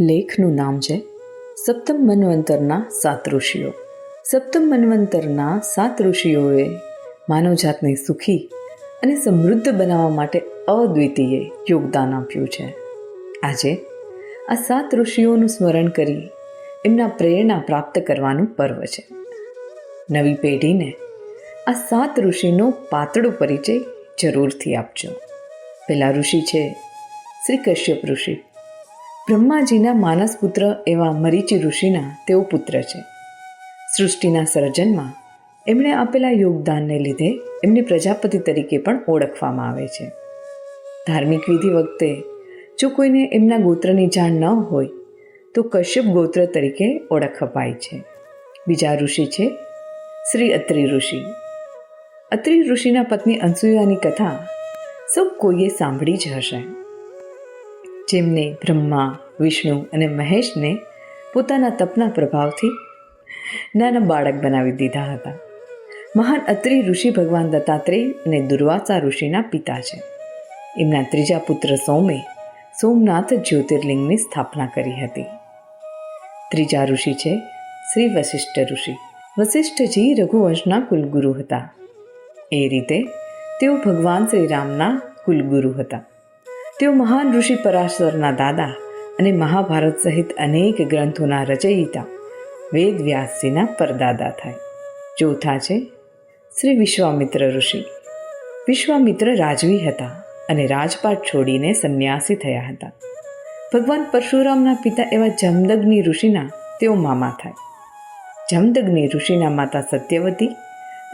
લેખનું નામ છે સપ્તમ મન્વંતરના સાત ઋષિઓ. સપ્તમ મન્વંતરના સાત ઋષિઓએ માનવજાતને સુખી અને સમૃદ્ધ બનાવવા માટે અદ્વિતીય યોગદાન આપ્યું છે. આજે આ સાત ઋષિઓનું સ્મરણ કરી એમના પ્રેરણા પ્રાપ્ત કરવાનું પર્વ છે. નવી પેઢીને આ સાત ઋષિનો પાતળો પરિચય જરૂરથી આપજો. પહેલા ઋષિ છે શ્રી કશ્યપ ઋષિ. બ્રહ્માજીના માનસ પુત્ર એવા મરીચી ઋષિના તેઓ પુત્ર છે. સૃષ્ટિના સર્જનમાં એમણે આપેલા યોગદાનને લીધે એમને પ્રજાપતિ તરીકે પણ ઓળખવામાં આવે છે. ધાર્મિક વિધિ વખતે જો કોઈને એમના ગોત્રની જાણ ન હોય, તો કશ્યપ ગોત્ર તરીકે ઓળખ અપાય છે. બીજા ઋષિ છે શ્રી અત્રિ ઋષિ. અત્રિ ઋષિના પત્ની અનસૂયાની કથા સૌ કોઈએ સાંભળી જ હશે. જેમને બ્રહ્મા, વિષ્ણુ અને મહેશને પોતાના તપના પ્રભાવથી નાના બાળક બનાવી દીધા હતા. મહાન અત્રિ ઋષિ ભગવાન દત્તાત્રેય અને દુર્વાસા ઋષિના પિતા છે. એમના ત્રીજા પુત્ર સોમે સોમનાથ જ્યોતિર્લિંગની સ્થાપના કરી હતી. ત્રીજા ઋષિ છે શ્રી વશિષ્ઠ ઋષિ. વશિષ્ઠજી રઘુવંશના કુલગુરુ હતા. એ રીતે તેઓ ભગવાન શ્રીરામના કુલગુરુ હતા. તેઓ મહાન ઋષિ પરાશરના દાદા અને મહાભારત સહિત અનેક ગ્રંથોના રચયિતા વેદ વ્યાસજીના પરદાદા થાય. ચોથા છે, શ્રી વિશ્વામિત્ર ઋષિ. વિશ્વામિત્ર રાજવી હતા અને રાજપાટ છોડીને સંન્યાસી થયા હતા. ભગવાન પરશુરામના પિતા એવા જમદગ્નિ ઋષિના તેઓ મામા થાય. જમદગ્નિ ઋષિના માતા સત્યવતી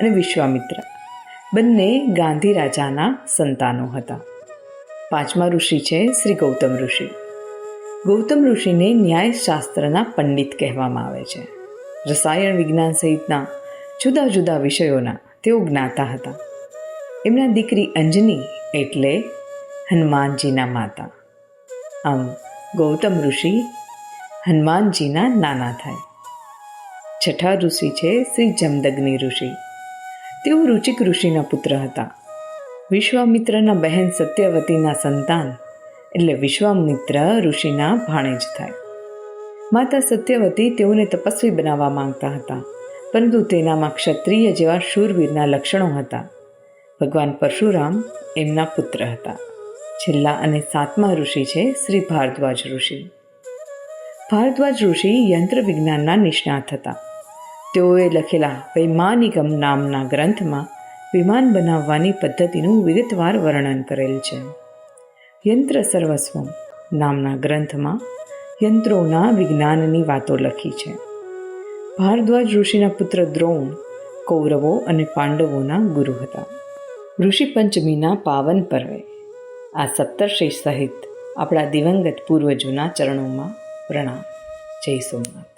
અને વિશ્વામિત્ર. બંને ગાંધી રાજાના સંતાનો હતા. પાંચમા ઋષિ છે શ્રી ગૌતમ ઋષિ. ગૌતમ ઋષિને ન્યાયશાસ્ત્રના પંડિત કહેવામાં આવે છે. રસાયણ વિજ્ઞાન સહિતના જુદા જુદા વિષયોના તેઓ જ્ઞાતા હતા. એમના દીકરી અંજની એટલે હનુમાનજીના માતા. આમ ગૌતમ ઋષિ હનુમાનજીના નાના થાય. છઠ્ઠા ઋષિ છે શ્રી જમદગ્નિ ઋષિ. તેઓ રુચિક ઋષિના પુત્ર હતા. વિશ્વામિત્રના બહેન સત્યવતીના સંતાન એટલે વિશ્વામિત્ર ઋષિના ભાણેજ થાય. માતા સત્યવતી તેઓને તપસ્વી બનાવવા માંગતા હતા, પરંતુ તેનામાં ક્ષત્રિય જેવા શૂરવીરના લક્ષણો હતા. ભગવાન પરશુરામ એમના પુત્ર હતા. છેલ્લા અને સાતમા ઋષિ છે શ્રી ભારદ્વાજ ઋષિ. ભારદ્વાજ ઋષિ યંત્ર વિજ્ઞાનના નિષ્ણાત હતા. તેઓએ લખેલા વૈમાનિકમ નામના ગ્રંથમાં વિમાન બનાવવાની પદ્ધતિનું વિગતવાર વર્ણન કરેલ છે. યંત્ર સર્વસ્વમ નામના ગ્રંથમાં યંત્રોના વિજ્ઞાનની વાતો લખી છે. ભારદ્વાજ ઋષિના પુત્ર દ્રોણ, કૌરવો અને પાંડવોના ગુરુ હતા. ઋષિ પંચમીના પાવન પર્વે, આ સપ્તર્ષિ સહિત આપણા દિવંગત પૂર્વજોના ચરણોમાં પ્રણામ. જય સોમનાથ.